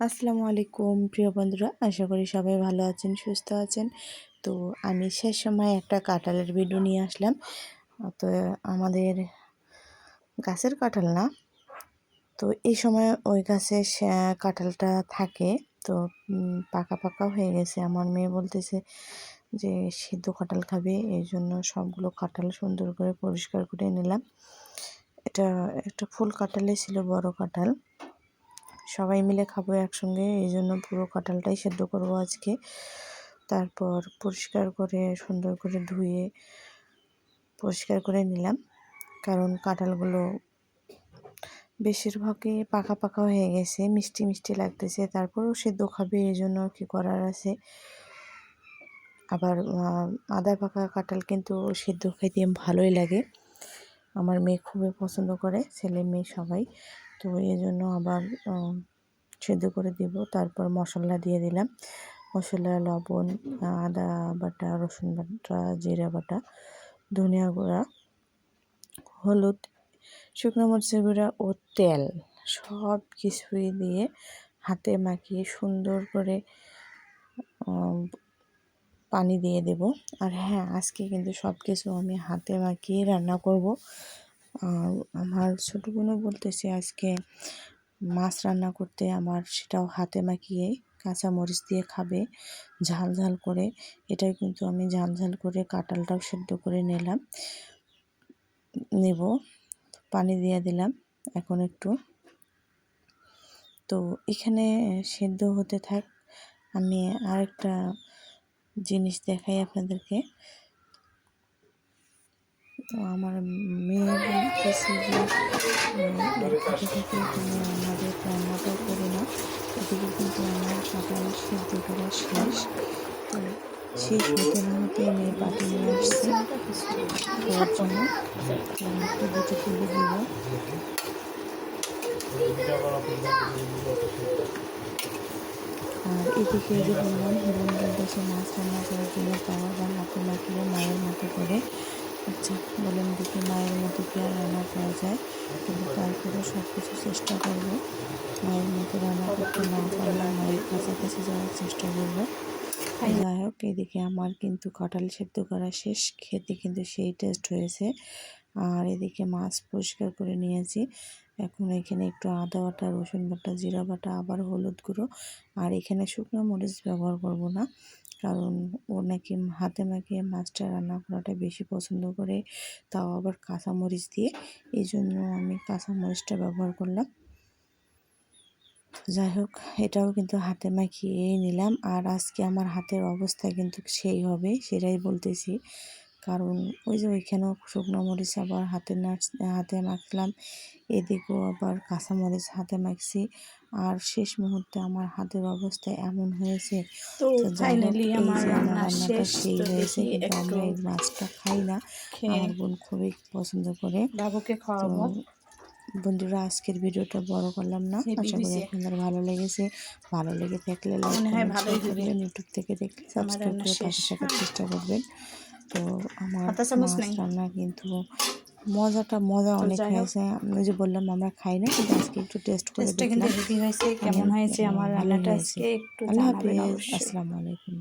আসসালামু আলাইকুম, প্রিয় বন্ধুরা। আশা করি সবাই ভালো আছেন, সুস্থ আছেন। তো আমি শেষ সময় একটা কাঁঠালের ভিডিও নিয়ে আসলাম। তো আমাদের গাছের কাঁঠাল না? তো এই সময় ওই গাছে কাঁঠালটা থাকে। তো পাকা পাকা হয়ে গেছে। আমার মেয়ে বলতেছে যে, সিদ্ধ কাঁঠাল খাবে, এই জন্য সবগুলো কাঁঠাল সুন্দর করে পরিষ্কার করে নিলাম। এটা একটা ফুল কাঁঠালে ছিল, বড় কাঁঠাল। সবাই মিলে খাব একসঙ্গে এই জন্য পুরো কাঁঠালটাই সেদ্ধ করব আজকে। তারপর পরিষ্কার করে, সুন্দর করে ধুয়ে পরিষ্কার করে নিলাম। কারণ কাঁঠালগুলো বেশিরভাগই পাকা পাকা হয়ে গেছে, মিষ্টি মিষ্টি লাগতেছে, তারপরেও সেদ্ধ খাবে এই জন্য কি করার আছে। আবার আদা পাকা কাঁঠাল কিন্তু সেদ্ধ খাইতে ভালোই লাগে। আমার মেয়ে খুবই পছন্দ করে, ছেলে মেয়ে সবাই। তো এই জন্য আবার সেদ্ধ করে দিব। তারপর মশলা দিয়ে দিলাম। মশলা, লবণ, আদা বাটা, রসুন বাটা, জিরা বাটা, ধনিয়া গুঁড়া, হলুদ, শুকনো মরিচের গুঁড়া ও তেল সব কিছুই দিয়ে হাতে মাখিয়ে সুন্দর করে পানি দিয়ে দেব। আর হ্যাঁ আজকে কিন্তু সব কিছু আমি হাতে মাখিয়ে রান্না করব। আর আমার ছোটো বোনও বলতেছে আজকে মাছ রান্না করতে, আমার সেটাও হাতে মাখিয়ে কাঁচা মরিচ দিয়ে খাবে, ঝাল ঝাল করে। এটাই কিন্তু আমি ঝাল ঝাল করে কাঁঠালটাও সেদ্ধ করে নিলাম, নেব, পানি দিয়ে দিলাম এখন একটু। তো এখানে সেদ্ধ হতে থাক, আমি আরেকটা জিনিস দেখাই আপনাদেরকে। আমার আমাদের এদিকে কিন্তু আমার করা শেষ। তো শেষ হতে না হতে মেয়ে পাটি নিয়ে আসছে জন্য। একটু দুটো তুলে দিব আর এদিকে যে বললাম মাছ রান্না করার জন্য পাওয়া বা হাতে মাখিয়ে মায়ের মতো করে। আচ্ছা বলেন দেখি মায়ের মতো কি আর রান্না করা যায়? কিন্তু তারপরে সব কিছু চেষ্টা করব। মায়ের মতো রান্না করতে না পারলে মায়ের কাছাকাছি যাওয়ার চেষ্টা করব। যাই হোক এদিকে আমার কিন্তু কাঁঠাল সেদ্ধ করা শেষ। খেতে কিন্তু সেই টেস্ট হয়েছে। আর এদিকে মাছ পরিষ্কার করে নিয়েছি। এখন এখানে একটু আদা বাটা রসুন বাটা জিরা বাটা আবার হলুদ গুঁড়ো। আর এখানে শুকনো মরিচ ব্যবহার করব না। কারণ ও নাকি হাতে মাখিয়ে মাছটা রান্না করাটা বেশি পছন্দ করে, তাও আবার কাঁচামরিচ দিয়ে। এই জন্য আমি কাঁচামরিচটা ব্যবহার করলাম। যাই হোক, এটাও কিন্তু হাতে মাখিয়ে নিলাম। আর আজকে আমার হাতের অবস্থা কিন্তু সেই হবে, সেটাই বলতেছি। কারণ ওই যে ওইখানেও শুকনো মরিচ আবার হাতে নাচ হাতে মাখলাম এদিকেও আবার কাঁচামরিচ হাতে মাখছি। আর শেষ মুহূর্তে আমার হাতের অবস্থা এমন হয়েছে ফাইনালি আমার রান্না সেই হয়েছে কিন্তু আমরা এই মাছটা খাই না। আমার বোন খুবই পছন্দ করে। বাবুকে খাওয়াবো। বন্ধুরা আজকের ভিডিওটা বড় করলাম না। আশা করি আপনাদের ভালো লেগেছে। ভালো লেগে থাকলে লাইক ইউটিউব থেকে দেখলে সাবস্ক্রাইব করে পাশে থাকার চেষ্টা করবেন। তো আমার মাছ রান্না কিন্তু মজাটা মজা অনেক হয়েছে। আমি যে বললাম আমরা খাই না কিন্তু আজকে একটু টেস্ট করে দেখলাম। কেমন হয়েছে আমার রান্নাটা আজকে একটু আল্লাহ হাফিজ আসসালামু আলাইকুম।